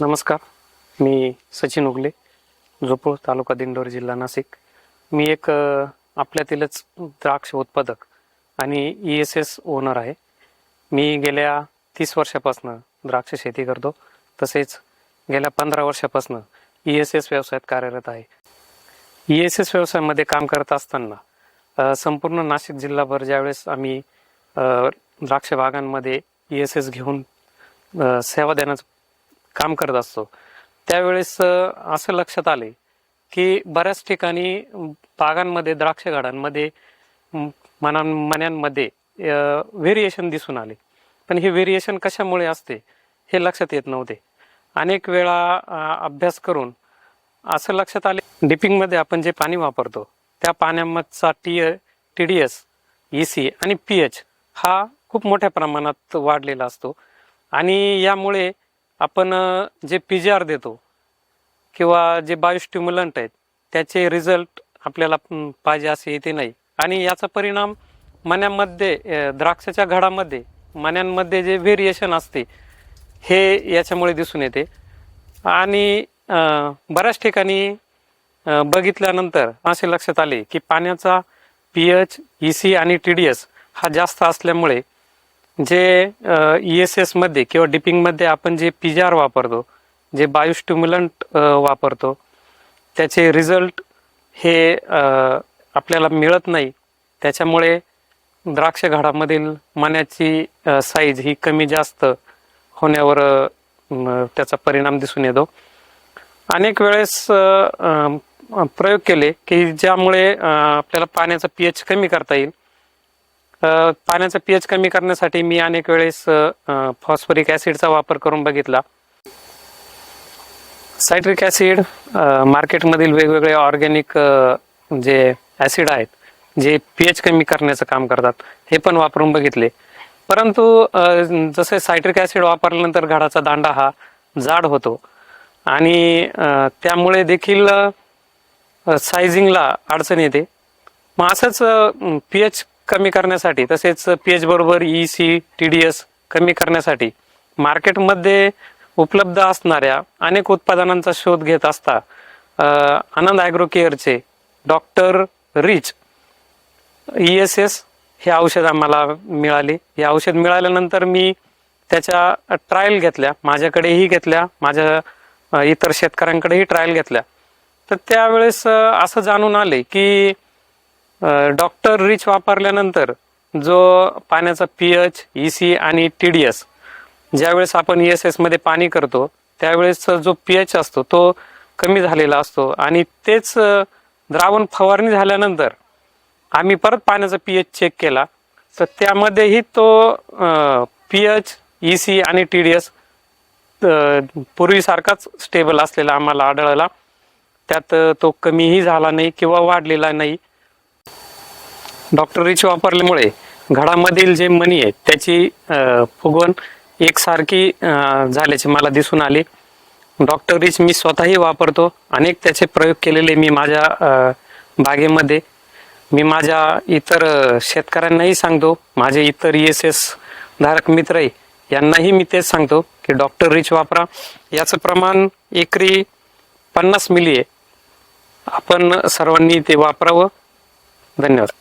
नमस्कार. मी सचिन उगले झोपूळ तालुका दिंडोर जिल्हा नाशिक. मी एक आपल्यातीलच द्राक्ष उत्पादक आणि ई एस एस ओनर आहे. मी गेल्या तीस वर्षापासनं द्राक्ष शेती करतो. तसेच गेल्या पंधरा वर्षापासनं ई एस एस व्यवसायात कार्यरत आहे. ई एस एस व्यवसायामध्ये काम करत असताना संपूर्ण नाशिक जिल्हाभर ज्यावेळेस आम्ही द्राक्ष बागांमध्ये ई एस एस घेऊन सेवा देण्याचं काम करत असतो. त्यावेळेस असं लक्षात आले की बऱ्याच ठिकाणी बागांमध्ये द्राक्ष गाडांमध्ये मन्यांमध्ये व्हेरिएशन दिसून आले. पण हे व्हेरिएशन कशामुळे असते हे लक्षात येत नव्हते. अनेक वेळा अभ्यास करून असं लक्षात आले डिपिंगमध्ये आपण जे पाणी वापरतो त्या पाण्यामधचा T T D S E C आणि पी एच हा खूप मोठ्या प्रमाणात वाढलेला असतो. आणि यामुळे आपण जे पी जी आर देतो किंवा जे बायोस्टिम्युलंट आहेत त्याचे रिझल्ट आपल्याला पाहिजे असे येते नाही. आणि याचा परिणाम मन्यांमध्ये द्राक्षाच्या घडामध्ये मन्यांमध्ये जे व्हेरिएशन असते हे याच्यामुळे दिसून येते. आणि बऱ्याच ठिकाणी बघितल्यानंतर असे लक्षात आले की पाण्याचा पी एच ई सी आणि टी डी एस हा जास्त असल्यामुळे जे ई एस एसमध्ये किंवा डिपिंगमध्ये आपण जे पिजार वापरतो जे बायोस्टिम्युलंट वापरतो त्याचे रिझल्ट हे आपल्याला मिळत नाही. त्याच्यामुळे द्राक्ष घाडामधील मण्याची साईज ही कमी जास्त होण्यावर त्याचा परिणाम दिसून येतो. अनेक वेळेस प्रयोग केले की ज्यामुळे आपल्याला पाण्याचा पीएच कमी करता येईल. पाण्याचा पीएच कमी करण्यासाठी मी अनेक वेळेस फॉस्फरिक ॲसिडचा वापर करून बघितला. सायट्रिक ॲसिड मार्केटमधील वेगवेगळे ऑर्गॅनिक जे ॲसिड आहेत जे पीएच कमी करण्याचं काम करतात हे पण वापरून बघितले. परंतु जसे सायट्रिक ॲसिड वापरल्यानंतर घडाचा दांडा हा जाड होतो. आणि त्यामुळे देखील अ, सायझिंगला अडचण येते. मग असंच पी एच कमी करण्यासाठी तसेच पी एच बरोबर E C T D S कमी करण्यासाठी मार्केटमध्ये उपलब्ध असणाऱ्या अनेक उत्पादनांचा शोध घेत असता Anand agro केअरचे doctor rich E S S हे औषध आम्हाला मिळाले. हे औषध मिळाल्यानंतर मी त्याच्या ट्रायल घेतल्या. माझ्याकडेही घेतल्या. माझ्या इतर शेतकऱ्यांकडेही ट्रायल घेतल्या. तर त्यावेळेस असं जाणून आले की डॉक्टर रिच वापरल्यानंतर जो पाण्याचा पी एच ई सी आणि टी डी एस ज्यावेळेस आपण ई एस एसमध्ये पाणी करतो त्यावेळेस जो पी एच असतो तो कमी झालेला असतो. आणि तेच द्रावण फवारणी झाल्यानंतर आम्ही परत पाण्याचा पी एच चेक केला. तर त्यामध्येही तो पी एच ई सी आणि टी डी एस पूर्वीसारखाच स्टेबल असलेला आम्हाला आढळला. त्यात तो कमीही झाला नाही किंवा वाढलेला नाही. डॉक्टर वापरल्यामुळे घडामधील जे मणी आहे त्याची फुगवण एकसारखी झाल्याचे मला दिसून आले. डॉक्टर रिच मी स्वतःही वापरतो. अनेक त्याचे प्रयोग केलेले मी माझ्या बागेमध्ये. मी माझ्या इतर शेतकऱ्यांनाही सांगतो. माझे इतर एस एस धारक मित्रही यांनाही मी तेच सांगतो की डॉक्टर रिच वापरा. याचं प्रमाण एकरी पन्नास मिली आहे. आपण सर्वांनी ते वापरावं. धन्यवाद.